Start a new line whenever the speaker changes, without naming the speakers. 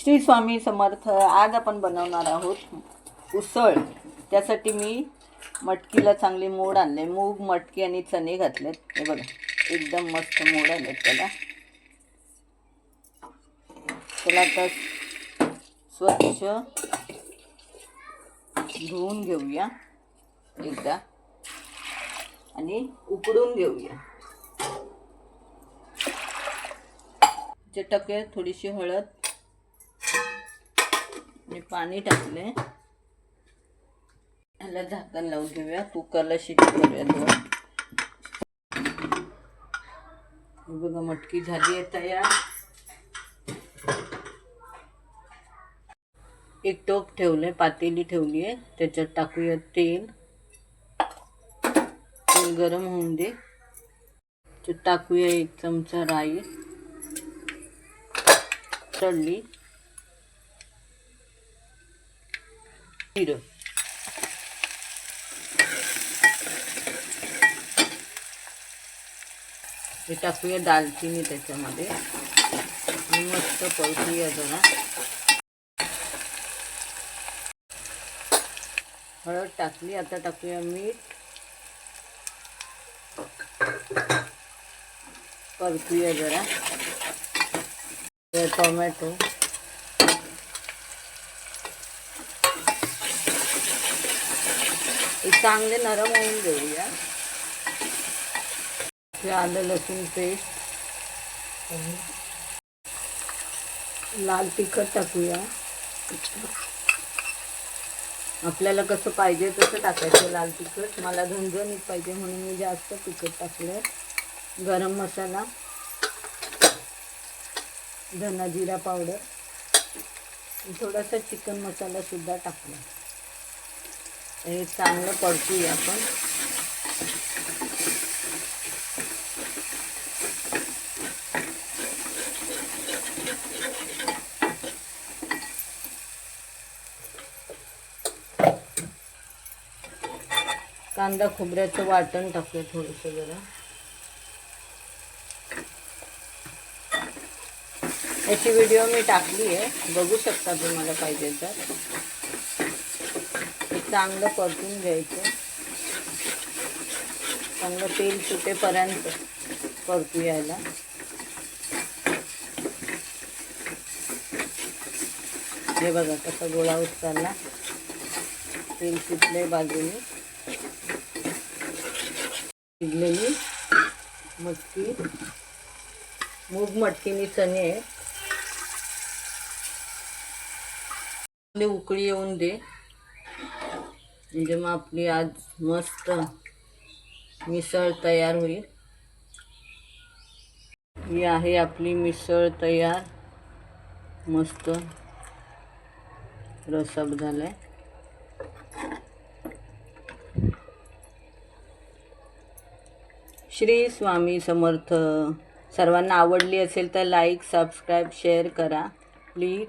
श्री स्वामी समर्थ आज आपण बनवणार आहोत उसळ. त्यासाठी मी मटकीला चांगले मोड आणले. मूग मटकी आणि चणे घातलेत. हे बघा एकदम मस्त मोड आलेत त्याला. त्याला आता स्वच्छ धुवून घेऊया एकदा आणि उकडून घेऊया. चटके थोडीशी हळद मी पाणी टाकले ह्याला झाकण लावून घेऊया. कुकरला शिटी करूया दोन. बघा मटकी झाली आहे तयार. एक टोप ठेवले पातेली ठेवली आहे त्याच्यात टाकूया तेल. तेल गरम होऊन दे. टाकूया एक चमचा राई. तळली जिरं हे टाकूया दालचिनी त्याच्यामध्ये. आणि मस्त परतूया जरा. हळद टाकली आता टाकूया मीठ. परतूया जरा. टोमॅटो. चांगले नरम होऊन देऊया हे आलं लसूण पेस्ट. लाल तिखट टाकूया. आपल्याला कसं पाहिजे तसं टाकायचं लाल तिखट. मला झणझणीत पाहिजे म्हणून मी जास्त तिखट टाकलं गरम मसाला. धना जिरा पावडर. थोडासा चिकन मसाला सुद्धा टाकला. हे चांगलं परतूया आपण. कांदा खोबऱ्याचं वाटण टाकूया थोडंसं जरा. याची व्हिडिओ मी टाकली आहे. बघू शकता तुम्हाला पाहिजे तर. चांगलं परतून घ्यायचं. चांगलं तेल सुटेपर्यंत परतू यायला. हे बघा कसा गोळा उचलला तेल सुटले बाजूने. शिजलेली मटकी. मूग मटकीनी चणे. आहे उकळी येऊन दे. म्हणजे मग आपली आज मस्त मिसळ तयार होईल. ही आहे आपली मिसळ तयार. मस्त रसप आहे श्री स्वामी समर्थ. सर्वांना आवडली असेल तर लाईक सबस्क्राईब शेअर करा. प्लीज